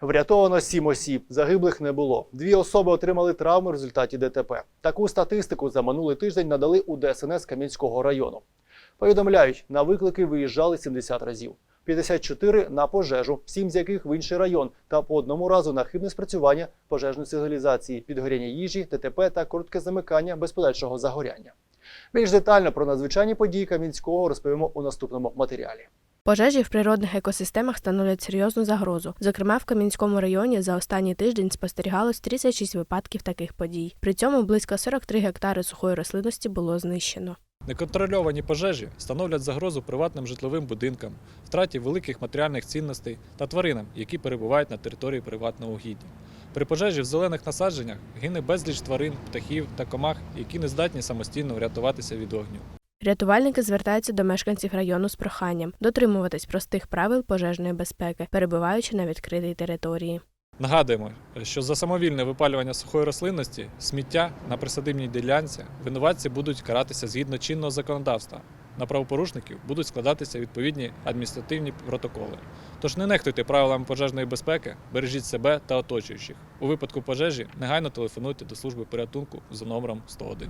Врятовано сім осіб, загиблих не було. Дві особи отримали травми в результаті ДТП. Таку статистику за минулий тиждень надали у ДСНС Кам'янського району. Повідомляють, на виклики виїжджали 70 разів. 54 на пожежу, 7 з яких в інший район, та по одному разу на хибне спрацювання пожежної сигналізації, підгоряння їжі, ДТП та коротке замикання без подальшого загоряння. Більш детально про надзвичайні події Кам'янського розповімо у наступному матеріалі. Пожежі в природних екосистемах становлять серйозну загрозу. Зокрема, в Кам'янському районі за останній тиждень спостерігалось 36 випадків таких подій. При цьому близько 43 гектари сухої рослинності було знищено. Неконтрольовані пожежі становлять загрозу приватним житловим будинкам, втраті великих матеріальних цінностей та тваринам, які перебувають на території приватного угіддя. При пожежі в зелених насадженнях гине безліч тварин, птахів та комах, які не здатні самостійно врятуватися від огню. Рятувальники звертаються до мешканців району з проханням дотримуватись простих правил пожежної безпеки, перебуваючи на відкритій території. Нагадуємо, що за самовільне випалювання сухої рослинності, сміття на присадибній ділянці винуватці будуть каратися згідно чинного законодавства. На правопорушників будуть складатися відповідні адміністративні протоколи. Тож не нехтуйте правилами пожежної безпеки, бережіть себе та оточуючих. У випадку пожежі негайно телефонуйте до служби порятунку за номером 101.